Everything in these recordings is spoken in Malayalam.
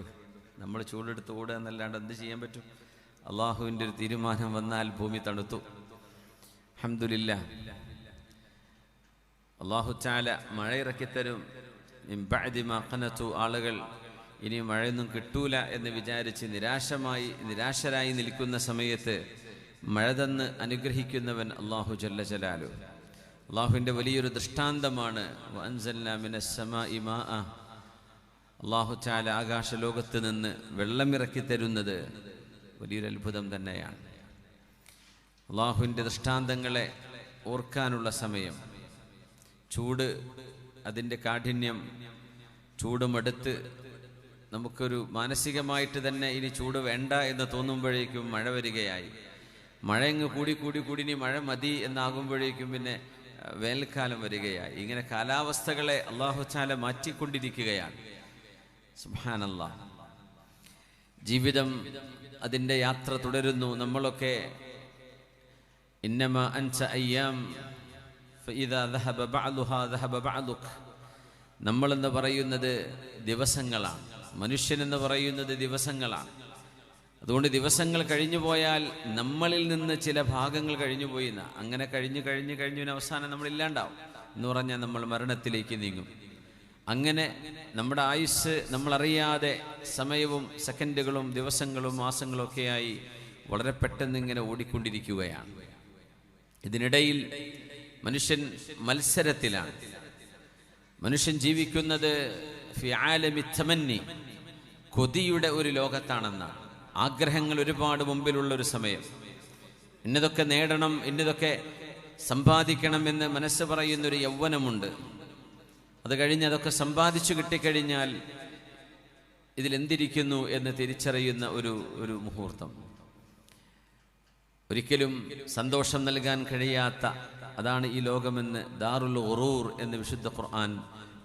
വേണ്ടു നമ്മൾ ചൂടെടുത്ത് ഓടുക എന്നല്ലാണ്ട് എന്ത് ചെയ്യാൻ പറ്റും? അള്ളാഹുവിന്റെ ഒരു തീരുമാനം വന്നാൽ ഭൂമി തണുത്തു. അഹമ്മദില്ല അള്ളാഹു ചാല മഴ ഇറക്കിത്തരും കനത്തു ആളുകൾ ഇനി മഴയൊന്നും കിട്ടൂല എന്ന് വിചാരിച്ച് നിരാശമായി നിരാശരായി നിൽക്കുന്ന സമയത്ത് മഴ തന്ന് അനുഗ്രഹിക്കുന്നവൻ അള്ളാഹു ജല്ല ജലാലു. അള്ളാഹുവിന്റെ വലിയൊരു ദൃഷ്ടാന്തമാണ്. വഅൻസൽനാ മിനസ് സമാഇ മാഅ. അള്ളാഹു ചാല ആകാശലോകത്ത് നിന്ന് വെള്ളമിറക്കി തരുന്നത് വലിയൊരു അത്ഭുതം തന്നെയാണ്. അള്ളാഹുവിന്റെ ദൃഷ്ടാന്തങ്ങളെ ഓർക്കാനുള്ള സമയം. ചൂട് അതിന്റെ കാഠിന്യം ചൂടുമെടുത്ത് നമുക്കൊരു മാനസികമായിട്ട് തന്നെ ഇനി ചൂട് വേണ്ട എന്ന് തോന്നുമ്പോഴേക്കും മഴ വരികയായി. മഴ അങ്ങ് കൂടി കൂടി കൂടി ഇനി മഴ മതി എന്നാകുമ്പോഴേക്കും പിന്നെ വേനൽക്കാലം വരികയായി. ഇങ്ങനെ കാലാവസ്ഥകളെ അള്ളാഹു ചാല മാറ്റിക്കൊണ്ടിരിക്കുകയാണ്. സുഹാനല്ല ജീവിതം അതിന്റെ യാത്ര തുടരുന്നു. നമ്മളൊക്കെ ഇന്നമ അയ്യാം നമ്മളെന്ന് പറയുന്നത് ദിവസങ്ങളാണ്. മനുഷ്യനെന്ന് പറയുന്നത് ദിവസങ്ങളാണ്. അതുകൊണ്ട് ദിവസങ്ങൾ കഴിഞ്ഞു പോയാൽ നമ്മളിൽ നിന്ന് ചില ഭാഗങ്ങൾ കഴിഞ്ഞു പോയിന്ന. അങ്ങനെ കഴിഞ്ഞു കഴിഞ്ഞു കഴിഞ്ഞു അവസാനം നമ്മൾ ഇല്ലാണ്ടാവും എന്ന് പറഞ്ഞാൽ നമ്മൾ മരണത്തിലേക്ക് നീങ്ങും. അങ്ങനെ നമ്മുടെ ആയുസ് നമ്മളറിയാതെ സമയവും സെക്കൻഡുകളും ദിവസങ്ങളും മാസങ്ങളും ഒക്കെയായി വളരെ പെട്ടെന്ന് ഇങ്ങനെ ഓടിക്കൊണ്ടിരിക്കുകയാണ്. ഇതിനിടയിൽ മനുഷ്യൻ മത്സരത്തിലാണ്. മനുഷ്യൻ ജീവിക്കുന്നത് ഫി തമന്നി കൊതിയുടെ ഒരു ലോകത്താണെന്നാണ്. ആഗ്രഹങ്ങൾ ഒരുപാട് മുമ്പിലുള്ള ഒരു സമയം. ഇന്നതൊക്കെ നേടണം ഇന്നതൊക്കെ സമ്പാദിക്കണം എന്ന് മനസ്സ് പറയുന്നൊരു യൗവനമുണ്ട്. അത് കഴിഞ്ഞ് അതൊക്കെ സമ്പാദിച്ചു കിട്ടിക്കഴിഞ്ഞാൽ ഇതിലെന്തിരിക്കുന്നു എന്ന് തിരിച്ചറിയുന്ന ഒരു ഒരു മുഹൂർത്തം. ഒരിക്കലും സന്തോഷം നൽകാൻ കഴിയാത്ത അതാണ് ഈ ലോകമെന്ന് ദാറുൽ ഒറൂർ എന്ന് വിശുദ്ധ ഖുർആൻ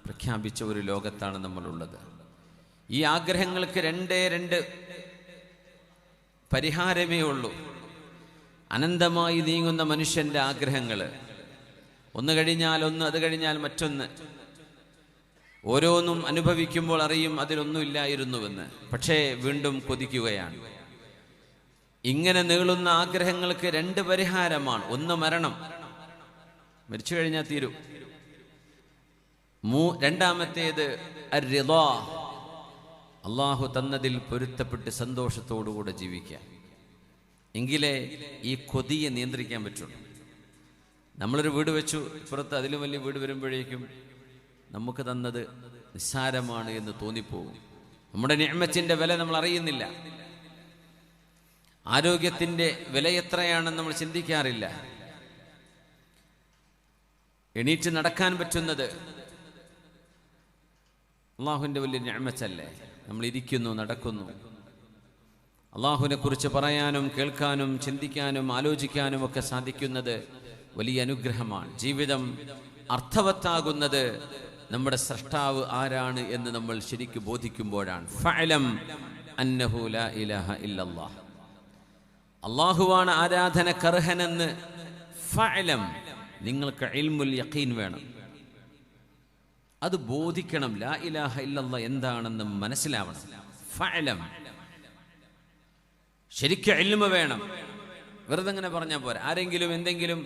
പ്രഖ്യാപിച്ച ഒരു ലോകത്താണ് നമ്മളുള്ളത്. ഈ ആഗ്രഹങ്ങൾക്ക് രണ്ടേ രണ്ട് പരിഹാരമേ ഉള്ളൂ. അനന്തമായി നീങ്ങുന്ന മനുഷ്യന്റെ ആഗ്രഹങ്ങൾ ഒന്ന് കഴിഞ്ഞാൽ ഒന്ന് അത് കഴിഞ്ഞാൽ മറ്റൊന്ന്. ഓരോന്നും അനുഭവിക്കുമ്പോൾ അറിയും അതിലൊന്നുമില്ലായിരുന്നുവെന്ന്. പക്ഷേ വീണ്ടും കൊതിക്കുകയാണ്. ഇങ്ങനെ നീളുന്ന ആഗ്രഹങ്ങൾക്ക് രണ്ട് പരിഹാരമാണ്. ഒന്ന് മരണം. മരിച്ചു കഴിഞ്ഞാൽ തീരും. മൂ രണ്ടാമത്തേത്. അള്ളാഹു തന്നതിൽ പൊരുത്തപ്പെട്ട് സന്തോഷത്തോടുകൂടെ ജീവിക്കാം എങ്കിലേ ഈ കൊതിയെ നിയന്ത്രിക്കാൻ പറ്റുള്ളൂ. നമ്മളൊരു വീട് വെച്ചു ഇപ്പുറത്ത് അതിലും വലിയ വീട് വരുമ്പോഴേക്കും നമുക്ക് തന്നത് നിസ്സാരമാണ് എന്ന് തോന്നിപ്പോകും. നമ്മുടെ നിയമത്തിന്റെ വില നമ്മൾ അറിയുന്നില്ല. ആരോഗ്യത്തിന്റെ വില എത്രയാണെന്ന് നമ്മൾ ചിന്തിക്കാറില്ല. എണീറ്റ് നടക്കാൻ പറ്റുന്നത് അള്ളാഹുവിന്റെ വലിയ ഞാമച്ചല്ലേ നമ്മൾ ഇരിക്കുന്നു നടക്കുന്നു. അള്ളാഹുവിനെ കുറിച്ച് പറയാനും കേൾക്കാനും ചിന്തിക്കാനും ആലോചിക്കാനും ഒക്കെ സാധിക്കുന്നത് വലിയ അനുഗ്രഹമാണ്. ജീവിതം അർത്ഥവത്താകുന്നത് നമ്മുടെ സൃഷ്ടാവ് ആരാണ് എന്ന് നമ്മൾ ശരിക്ക് ബോധിക്കുമ്പോഴാണ്. ഇല്ലല്ലാഹ്. അള്ളാഹുവാണ് ആരാധനക്കർഹനെന്ന് ഫഅലം നിങ്ങൾക്ക് ഇൽമുൽ യഖീൻ വേണം. അത് ബോധിക്കണം. ലാ ഇലാഹ ഇല്ലല്ല എന്താണെന്ന് മനസ്സിലാവണം. ഫഅലം ശരിക്കും ഇൽമ വേണം. വെറുതെ അങ്ങനെ പറഞ്ഞാൽ പോരാ? ആരെങ്കിലും എന്തെങ്കിലും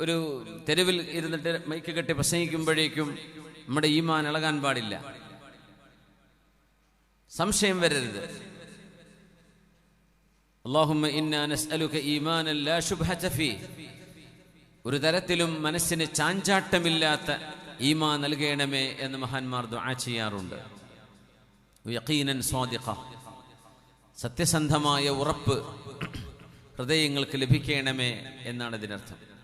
ഒരു തെരുവിൽ ഇരുന്നിട്ട് മൈക്ക് കെട്ടി പ്രസംഗിക്കുമ്പോഴേക്കും നമ്മുടെ ഈമാൻ ഇളകാൻ പാടില്ല. സംശയം വരരുത്. ഒരു തരത്തിലും മനസ്സിന് ചാഞ്ചാട്ടമില്ലാത്ത ഈമാ നൽകണമേ എന്ന് മഹാന്മാർ ദുആ ചെയ്യാറുണ്ട്. യഖീനൻ സത്യസന്ധമായ ഉറപ്പ് ഹൃദയങ്ങൾക്ക് ലഭിക്കണമേ എന്നാണ് ഇതിനർത്ഥം.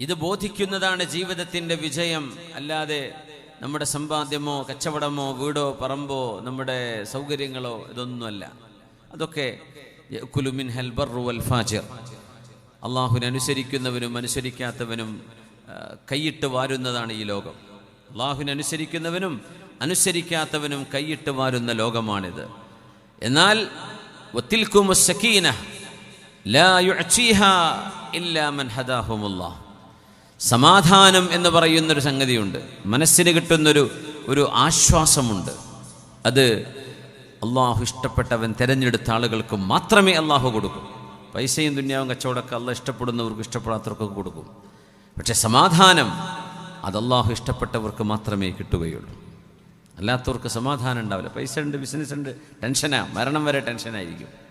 ഇത് ബോധിക്കുന്നതാണ് ജീവിതത്തിന്റെ വിജയം. അല്ലാതെ നമ്മുടെ സമ്പാദ്യമോ കച്ചവടമോ വീടോ പറമ്പോ നമ്മുടെ സൗകര്യങ്ങളോ ഇതൊന്നുമല്ല. അതൊക്കെ കുലുമിൻ ഹെൽബർ ബർറു വൽ ഫാജിർ. അള്ളാഹുവിനെ അനുസരിക്കുന്നവനും അനുസരിക്കാത്തവനും കൈയിട്ട് വാരുന്നതാണ് ഈ ലോകം. അള്ളാഹുവിനെ അനുസരിക്കുന്നവനും അനുസരിക്കാത്തവനും കൈയിട്ട് വാരുന്ന ലോകമാണിത്. എന്നാൽ വത്തിൽക്കും സക്കീന ലാ ഇല്ലാ മൻ ഹദാഹുമുല്ലാഹ്. സമാധാനം എന്ന് പറയുന്നൊരു സംഗതിയുണ്ട്. മനസ്സിന് കിട്ടുന്നൊരു ഒരു ആശ്വാസമുണ്ട്. അത് അള്ളാഹു ഇഷ്ടപ്പെട്ടവൻ തിരഞ്ഞെടുത്ത ആളുകൾക്ക് മാത്രമേ അള്ളാഹു കൊടുക്കൂ. പൈസയും ദുന്യാവും കച്ചവടമൊക്കെ അള്ളാഹ് ഇഷ്ടപ്പെടുന്നവർക്ക് ഇഷ്ടപ്പെടാത്തവർക്കൊക്കെ കൊടുക്കും. പക്ഷെ സമാധാനം അത് അള്ളാഹു ഇഷ്ടപ്പെട്ടവർക്ക് മാത്രമേ കിട്ടുകയുള്ളൂ. അല്ലാത്തവർക്ക് സമാധാനം ഉണ്ടാവില്ല. പൈസ ഉണ്ട് ബിസിനസ് ഉണ്ട് ടെൻഷനാണ് മരണം വരെ ടെൻഷനായിരിക്കും